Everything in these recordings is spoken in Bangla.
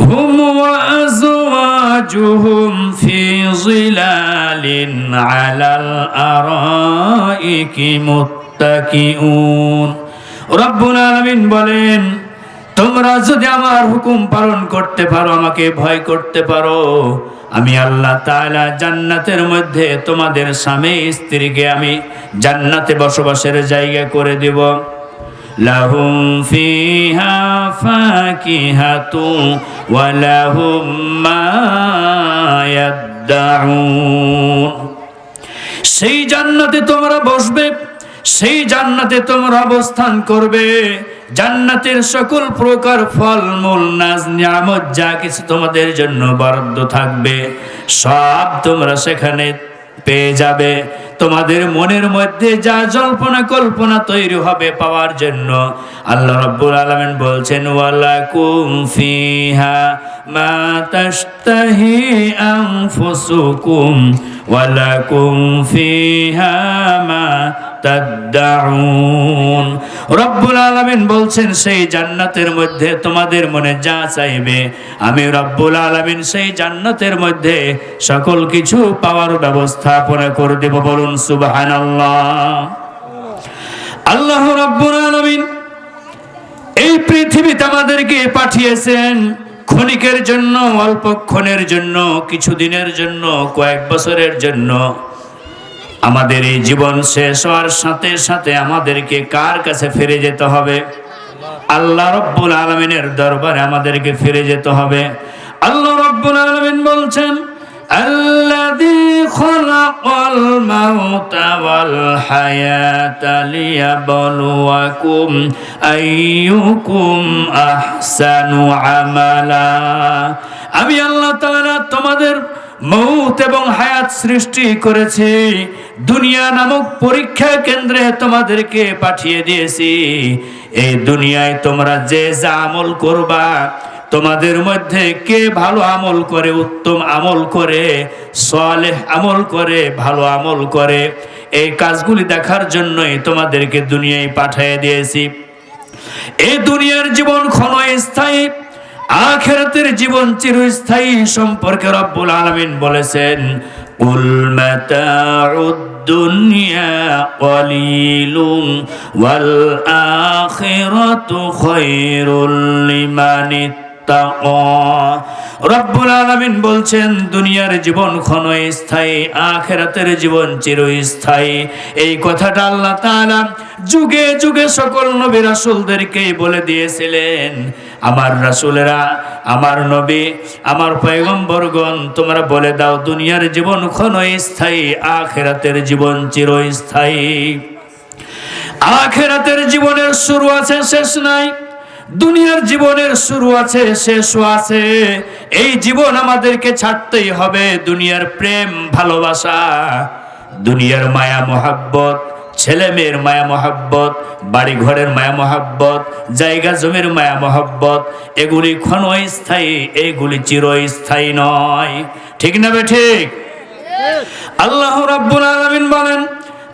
هم وأزواجهم في ظلال على الأرائك متكئون রব্বুল আলামিন বলেন তোমরা যদি আমার হুকুম পালন করতে পারো আমাকে ভয় করতে পারো আমি আল্লাহ তাআলা জান্নাতের মধ্যে তোমাদের স্বামী স্ত্রীকে আমি জান্নাতে বসবাসের জায়গা করে দেব ফিহা ফাকিহাতু ওয়া লাহুম মা ইয়াদদাউন। সেই জান্নাতে তোমরা বসবে, সেই জান্নাতে তোমরা অবস্থান করবে। জান্নাতের সকল প্রকার ফলমূল, নাজ, নিয়ামত যা কিছু তোমাদের জন্য বরাদ্দ থাকবে, সব তোমরা সেখানে পেয়ে যাবে। তোমাদের মনের মধ্যে যা জল্পনা কল্পনা তৈরি হবে পাওয়ার জন্য আল্লাহ রাব্বুল আলামিন বলছেন, ওয়ালাকুম ফিহা মা তাশতাহি আনফুসুকুম ওয়ালাকুম ফিহা মা তাদদাউন রব্বুল আলামিন বলছেন, সেই জান্নাতের মধ্যে তোমাদের মনে যা চাইবে, আমি রব্বুল আলামিন সেই জান্নাতের মধ্যে সকল কিছু পাওয়ার ব্যবস্থাপনা করে দেব, বলুন সুবহানাল্লাহ। আল্লাহ রব্বুল আলামিন এই পৃথিবীতে আমাদেরকে পাঠিয়েছেন ক্ষণিকের জন্য অল্পক্ষণের জন্য, কিছুদিনের জন্য, কয়েক বছরের জন্য আমাদের এই জীবন শেষ হওয়ার সাথে সাথে আমাদেরকে কার কাছে ফিরে যেতে হবে? আল্লাহ রব্বুল আলমিনের দরবারে আমাদেরকে ফিরে যেতে হবে। আল্লাহ রব্বুল আলমিন বলছেন الذي خلق الموت والحياة ليبلوكم أيكم أحسن عملا আমি আল্লাহ তাআলা তোমাদের মৌত এবং হায়াত সৃষ্টি করেছি দুনিয়া নামক পরীক্ষা কেন্দ্রে তোমাদেরকে পাঠিয়ে দিয়েছি এই দুনিয়ায় তোমরা যে যা আমল করবা তোমাদের মধ্যে কে ভালো আমল করে, উত্তম আমল করে, সলেহ আমল করে, ভালো আমল করে? এই কাজগুলি দেখার জন্যই তোমাদেরকে দুনিয়ায় পাঠিয়ে দিয়েছি। এই দুনিয়ার জীবন ক্ষণস্থায়ী, আখেরাতের জীবন চিরস্থায়ী সম্পর্কে রব্বুল আলামিন বলেছেন দুনিয়া রব্বুল আলামিন বলছেন, দুনিয়ার জীবন ক্ষণস্থায়ী, আখেরাতের জীবন চিরস্থায়ী। এই কথাটা আল্লাহ তাআলা যুগে যুগে সকল নবী রাসূলদেরকে বলে দিয়েছিলেন। আমার রাসূলেরা, আমার নবী, আমার পয়গম্বরগণ, তোমরা বলে দাও, দুনিয়ার জীবন ক্ষণস্থায়ী, আখেরাতের জীবন চিরস্থায়ী। আখেরাতের জীবনের শুরু আছে, শেষ নাই। দুনিয়ার জীবনের শুরু আছে শেষও আছে। এই জীবন আমাদেরকে ছাড়তেই হবে দুনিয়ার প্রেম, ভালোবাসা। দুনিয়ার মায়া, মহাব্বত, ছেলে মেয়ের মায়া, মহাব্বত বাড়ি ঘরের মায়া, মহাব্বত, জায়গা জমির মায়া, মহাব্বত। এগুলি ক্ষণস্থায়ী এইগুলি চিরস্থায়ী নয়। ঠিক না বে ঠিক? আল্লাহ রাব্বুল আলামিন বলেন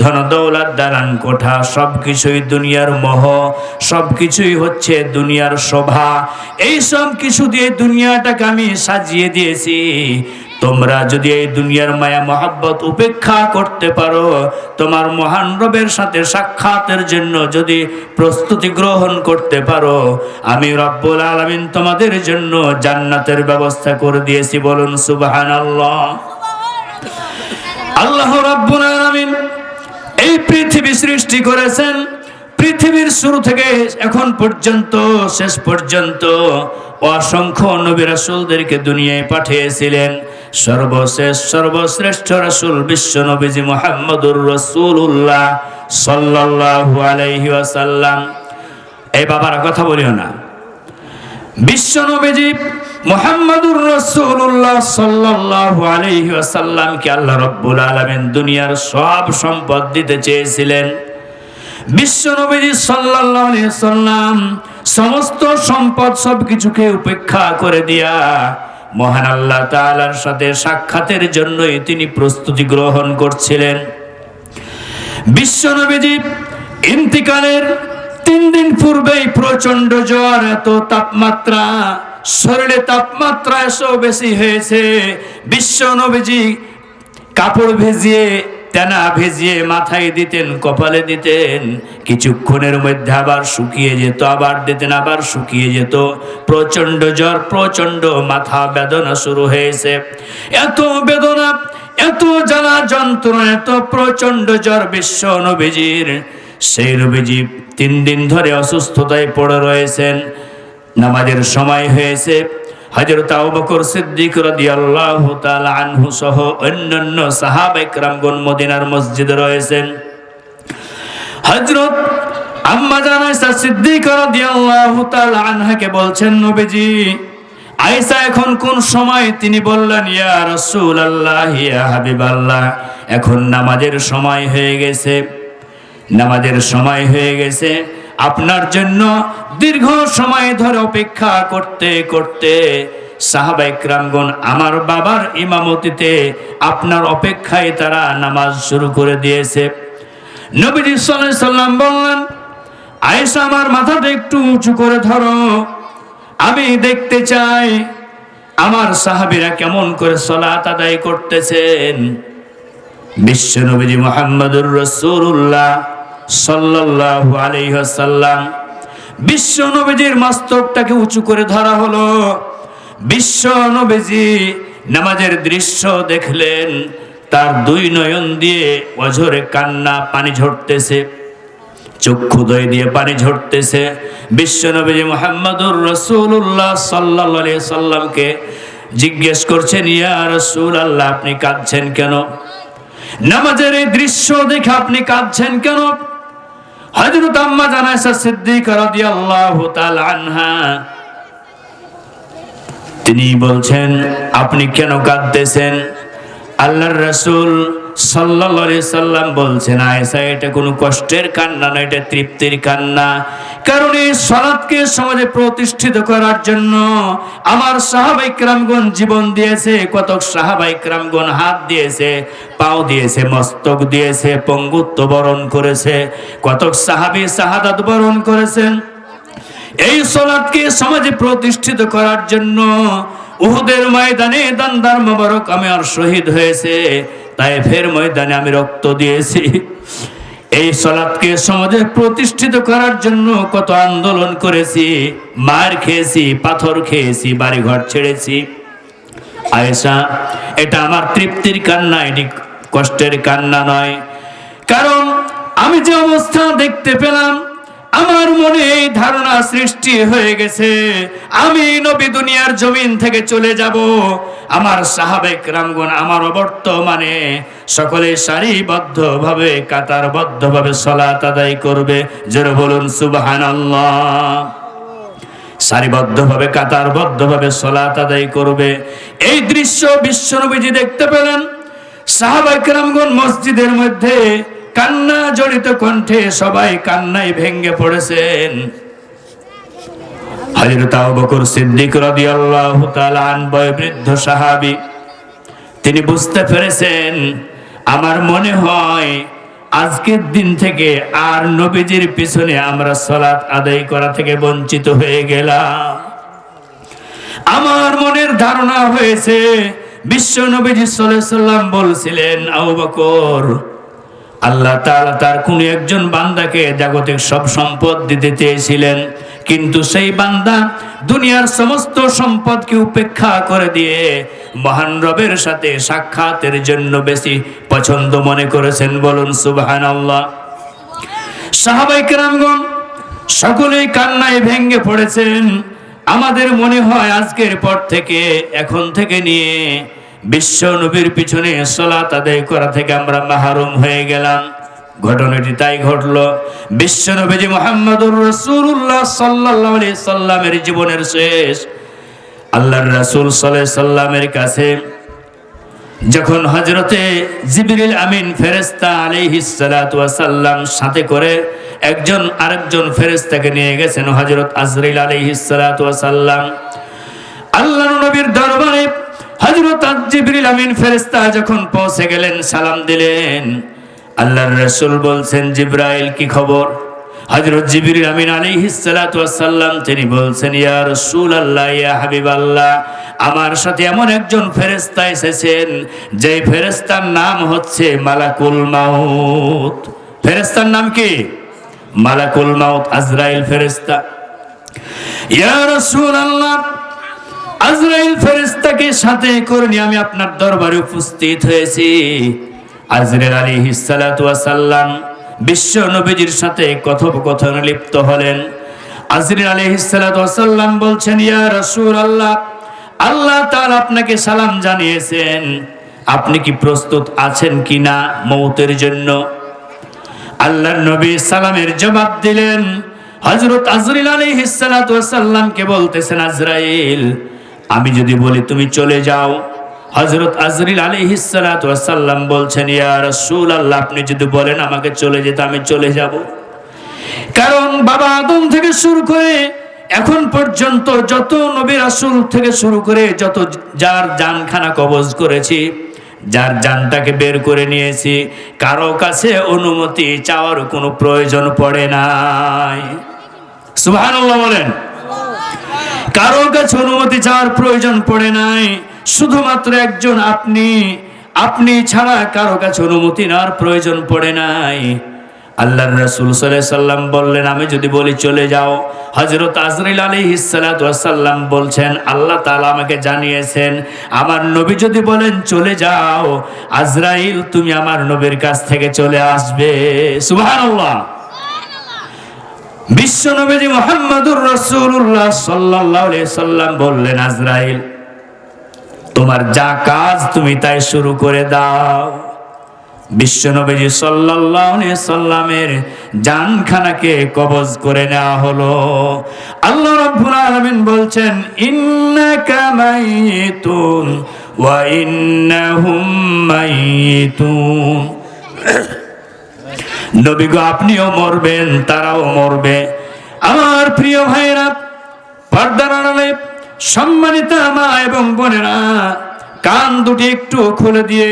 ধন দৌলত দালান কোঠা সব কিছুই দুনিয়ার মোহ সব কিছুই হচ্ছে দুনিয়ার শোভা। এই সব কিছু দিয়ে দুনিয়াটাকে আমি সাজিয়ে দিয়েছি। তোমরা যদি এই দুনিয়ার মায়া মহাব্বত উপেক্ষা করতে পারো তোমার মহান রবের সাথে সাক্ষাতের জন্য যদি প্রস্তুতি গ্রহণ করতে পারো আমি রব্বুল আলামিন তোমাদের জন্য জান্নাতের ব্যবস্থা করে দিয়েছি। বলুন সুবহানাল্লাহ। আল্লাহ রাব্বুল আলামিন পৃথিবী সৃষ্টি করেছেন, পৃথিবীর শুরু থেকে এখন পর্যন্ত, শেষ পর্যন্ত অসংখ্য নবী রাসূলদেরকে দুনিয়ায় পাঠিয়েছিলেন। সর্বশেষ, সর্বশ্রেষ্ঠ রাসূল বিশ্ব নবীজি মুহাম্মদুর রাসূলুল্লাহ সাল্লাল্লাহু আলাইহি ওয়াসাল্লাম। এই বাবার কথা বলিও না। বিশ্ব নবীজি মুহাম্মাদুর রসুল্লাহ সাল্লাল্লাহু আলাইহি ওয়াসাল্লামকে আল্লাহ রাব্বুল আলামিন দুনিয়ার সব সম্পদ দিতে চেয়েছিলেন। বিশ্ব নবীজি সাল্লাল্লাহু সাল্লাম সমস্ত সম্পদ সবকিছুকে উপেক্ষা করে দিয়া মহান আল্লাহ তাআলার সাথে সাক্ষাতের জন্যই তিনি প্রস্তুতি গ্রহণ করছিলেন। বিশ্ব নবীজি ইন্তিকালের তিন দিন পূর্বেই প্রচণ্ড জ্বর, এত তাপমাত্রা শরীরে তাপমাত্রা এসো বেশি হয়েছে। বিশ্ব নবীজি কাপড় ভেজিয়ে, তেনা ভেজিয়ে মাথায় দিতেন, কপালে দিতেন। কিছুক্ষণের মধ্যে আবার শুকিয়ে যেত, আবার দিতেন, আবার শুকিয়ে যেত। প্রচণ্ড জ্বর প্রচণ্ড মাথা বেদনা শুরু হয়েছে। এত বেদনা, এত জ্বালা যন্ত্রণা, এত প্রচণ্ড জ্বর বিশ্ব নবীজির। সেই নবীজি তিন দিন ধরে অসুস্থতায় পড়ে রয়েছেন। নামাজের সময় হয়েছে। হযরত আবু বকর সিদ্দিক রাদিয়াল্লাহু তাআলা আনহু সহ অন্যান্য সাহাবা একরামগণ মদিনার মসজিদে রয়েছেন। হযরত আম্মা জান আয়েশা সিদ্দিক রাদিয়াল্লাহু তাআলা আনহাকে বলছেন, নবীজি, আয়েশা এখন কোন সময়? তিনি বললেন, ইয়া রাসূলুল্লাহ, ইয়া হাবিবাল্লাহ, এখন নামাজের সময় হয়ে গেছে। নামাজের সময় হয়ে গেছে। আপনার জন্য দীর্ঘ সময় ধরে অপেক্ষা করতে করতে ক্রামগণ আমার বাবার ইমামতিতে আপনার অপেক্ষায় তারা নামাজ শুরু করে দিয়েছে। আলাইহি সাল্লাম বললেন, আয়েশা আমার মাথাটা একটু উঁচু করে ধরো। আমি দেখতে চাই আমার সাহাবীরা কেমন করে সলাত আদায় করতেছেন। বিশ্ব নবীজি মোহাম্মদুর রসুল্লাহ সাল্লাল্লাহু আলাইহি ওয়াসাল্লাম বিশ্ব নবীজির মস্তকটাকে উঁচু করে ধরা হলো। বিশ্ব নবীজি নামাজের দৃশ্য দেখলেন, তার দুই নয়ন দিয়ে অঝরে কান্না, পানি ঝরতেছে চক্ষুদয় দিয়ে পানি ঝরতেছে। বিশ্ব নবীজি মোহাম্মদুর রসুল্লাহ সাল্লাহ সাল্লামকে জিজ্ঞেস করছেন, ইয়া রসুল আল্লাহ আপনি কাঁদছেন কেন? নামাজের এই দৃশ্য দেখে আপনি কাঁদছেন কেন? হযরত আম্মা জানাইসা সিদ্দিক রাদিয়াল্লাহু তাআলা আনহা তিনি বলছেন আপনি কেন কাঁদতেছেন? আল্লাহর রাসূল আলাইহি সাল্লাম বলছেন, আয়েশা, এটা কোনো কষ্টের কান্না না, এটা তৃপ্তির কান্না। কারণ এই সালাতকে সমাজে প্রতিষ্ঠিত করার জন্য আমার সাহাবাই ক্রামগণ জীবন দিয়েছে, কতক সাহাবাই ক্রামগণ হাত দিয়েছে, পাও দিয়েছে, মস্তক দিয়েছে, পঙ্গুত্ব বরণ করেছে, কতক সাহাবী শাহাদাত বরণ করেছেন। এই সলাদকে সমাজে প্রতিষ্ঠিত করার জন্য উহুদের ময়দানে দান্দার মোবারক আমি আর শহীদ হয়েছে। তাই ফের ময়দানে আমি রক্ত দিয়েছি। এই সলাদকে সমাজে প্রতিষ্ঠিত করার জন্য কত আন্দোলন করেছি, মার খেয়েছি, পাথর খেয়েছি, বাড়িঘর ছেড়েছি। আয়েশা, এটা আমার তৃপ্তির কান্না, এটি কষ্টের কান্না নয়। কারণ আমি যে অবস্থা দেখতে পেলাম ধারণা সৃষ্টি হয়ে গেছে। আমি নবী দুনিয়ার জমিন থেকে চলে যাব। আমার সাহাবেক রামগণ আমার অবর্তমানে সকলে সারিবদ্ধ ভাবে কাতারবদ্ধ ভাবে সলাত আদায় করবে। জোরে বলুন, সুবহানাল্লাহ। সারিবদ্ধভাবে, কাতারবদ্ধভাবে সলাত আদায় করবে। এই দৃশ্য বিশ্বনবীজি দেখতে পেলেন। সাহাবাইকরামগণ মসজিদের মধ্যে কান্না জড়িত কণ্ঠে সবাই কান্নায় ভেঙ্গে পড়েছেন। বৃদ্ধ তিনি বুঝতে পেরেছেন, আমার মনে হয় আজকের দিন থেকে আর নবীজির পিছনে আমরা সলাৎ আদায় করা থেকে বঞ্চিত হয়ে গেলাম। আমার মনের ধারণা হয়েছে, বিশ্ব নবীজি সাল্লাম বলছিলেন আবু আল্লাহ তার কোন একজন বান্দাকে জাগতিক সব সম্পদ দিতে চেয়েছিলেন। কিন্তু সেই বান্দা দুনিয়ার সমস্ত সম্পদকে উপেক্ষা করে দিয়ে মহান রবের সাথে সাক্ষাতের জন্য বেশি পছন্দ মনে করেছেন। বলুন সুবাহান আল্লাহ সাহাবাই কেরামগণ, সকলেই কান্নায় ভেঙ্গে পড়েছেন। আমাদের মনে হয় আজকের পর থেকে, এখন থেকে নিয়ে বিশ্ব নবীর পিছনে সলাত আদায় করা থেকে আমরা মাহরুম হয়ে গেলাম। ঘটনাটি তাই ঘটলো। বিশ্ব নবীজি মোহাম্মদুর রসুল্লাহ সাল্লাহ সাল্লামের জীবনের শেষ। আল্লাহর রাসূল আলাইহি সাল্লামের কাছে যখন হজরতে জিবরিল আমিন ফেরেস্তা সালাম সাথে করে একজন আরেকজন ফেরেস্তাকে নিয়ে গেছেন হজরত আজরিল আলহিসাল্লাম আল্লাহ নবীর দরবারে হজরত জিবরিল আমিন ফেরেস্তা যখন পৌঁছে গেলেন, সালাম দিলেন। আল্লাহর রসুল বলছেন, জিব্রাইল, কি খবর? হজরত জিবরিল আমিন আলাইহিসসালাম তিনি বলছেন, ইয়া রসুল আল্লাহ ইয়া হাবিব আল্লাহ আমার সাথে এমন একজন ফেরেস্তা এসেছেন যে ফেরেস্তার নাম হচ্ছে মালাকুল মাউত। ফেরেস্তার নাম কি? মালাকুল মাউত, আজরাইল ফেরেস্তা ইয়া রসুল আল্লাহ আজরাইল ফেরেস্তাকে সাথে করে নিয়ে আমি আপনার দরবারে উপস্থিত হয়েছি। আজরাইল আলী সাল্লাম বিশ্ব নবীজির সাথে কথোপকথনে লিপ্ত হলেন। আজরিন আলী সাল্লাম বলছেন, ইয়া রসুল আল্লাহ আল্লাহ তার আপনাকে সালাম জানিয়েছেন। আপনি কি প্রস্তুত আছেন কিনা মৌতের জন্য? আল্লাহর নবী সালামের জবাব দিলেন হজরত আজরিল আলাইহিসসালামকে বলতেছেন, আজরাইল, আমি যদি বলি তুমি চলে যাও হজরত আজরিল আলাইহিসসালাম বলছেন, ইয়া রাসূল আল্লাহ আপনি যদি বলেন আমাকে চলে যেতে, আমি চলে যাব। কারণ বাবা আদম থেকে শুরু করে এখন পর্যন্ত যত নবী রাসূল থেকে শুরু করে যত যার জানখানা কবজ করেছি, যার জানটাকে বের করে নিয়েছি, কারও কাছে অনুমতি চাওয়ার কোনো প্রয়োজন পড়ে নাই। সুবহানাল্লাহ বলেন। কারও কাছে অনুমতি চাওয়ার প্রয়োজন পড়ে নাই। শুধুমাত্র একজন আপনি আপনি ছাড়া কারও কাছে অনুমতি নেওয়ার প্রয়োজন পড়ে নাই। আল্লাহ রসুল সাল্লাম বললেন, আমি যদি বলি চলে যাও। হজরত আজরিল আলী সাল্লাম বলছেন, আল্লাহ তালা আমাকে জানিয়েছেন, আমার নবী যদি বলেন চলে যাও, আজরাইল তুমি আমার নবীর কাছ থেকে চলে আসবে। সুবহানাল্লাহ। বিশ্ব নবীজি মোহাম্মদুর রসুল্লাহ সাল্লাহ সাল্লাম বললেন, আজরাইল তোমার যা কাজ তুমি তাই শুরু করে দাও। বিশ্ব নবীজি সাল্লাহ সাল্লামের জানখানাকে কবজ করে নেওয়া হলো। আল্লাহ রব্বুল আলামিন বলছেন, ইন্নাকা মাইতুন ওয়া ইন্নাহুম মাইতুন। নবী আপনিও মরবেন, তারাও মরবে। আমার প্রিয় ভাইরা পর্দার আড়ালে সম্মানিত মা এবং বোনেরা, কান দুটি একটু খুলে দিয়ে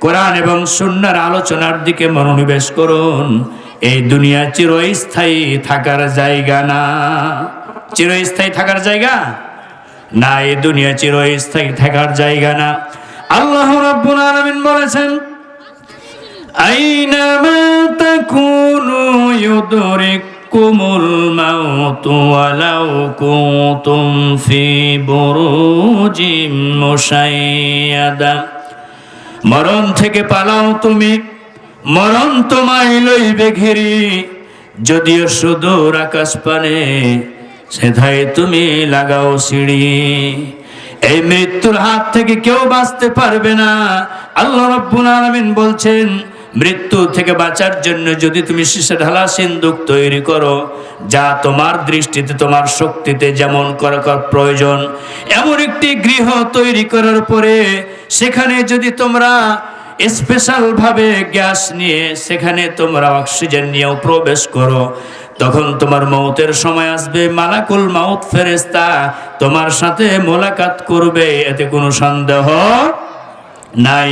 কোরআন এবং সুন্নার আলোচনার দিকে মনোনিবেশ করুন। এই দুনিয়া চিরস্থায়ী থাকার জায়গা না। চিরস্থায়ী থাকার জায়গা? না, এই দুনিয়া চিরস্থায়ী থাকার জায়গা না। আল্লাহ রাব্বুল আলামিন বলেছেন আইনামা তাকুনু ইউদরিক يدرككم الموت ولو كنتم في بروج مشيدة মরণ থেকে পালাও তুমি মরণ তোমায় লইবে ঘেরি যদিও সুদূর আকাশ পানে সেথায় তুমি লাগাও সিঁড়ি এই মৃত্যুর হাত থেকে কেউ বাঁচতে পারবে না আল্লাহ রব্বুল আলামিন বলছেন মৃত্যু থেকে বাঁচার জন্য যদি তুমি শীষে ঢালা সিন্দুক তৈরি করো, যা তোমার দৃষ্টিতে, তোমার শক্তিতে যেমন করা প্রয়োজন, এমন একটি গৃহ তৈরি করার পরে সেখানে যদি তোমরা স্পেশালভাবে গ্যাস নিয়ে সেখানে তোমরা অক্সিজেন নিয়েও প্রবেশ করো, তখন তোমার মৌতের সময় আসবে। মালাকুল মাউত ফেরেস্তা তোমার সাথে মোলাকাত করবে, এতে কোনো সন্দেহ নাই।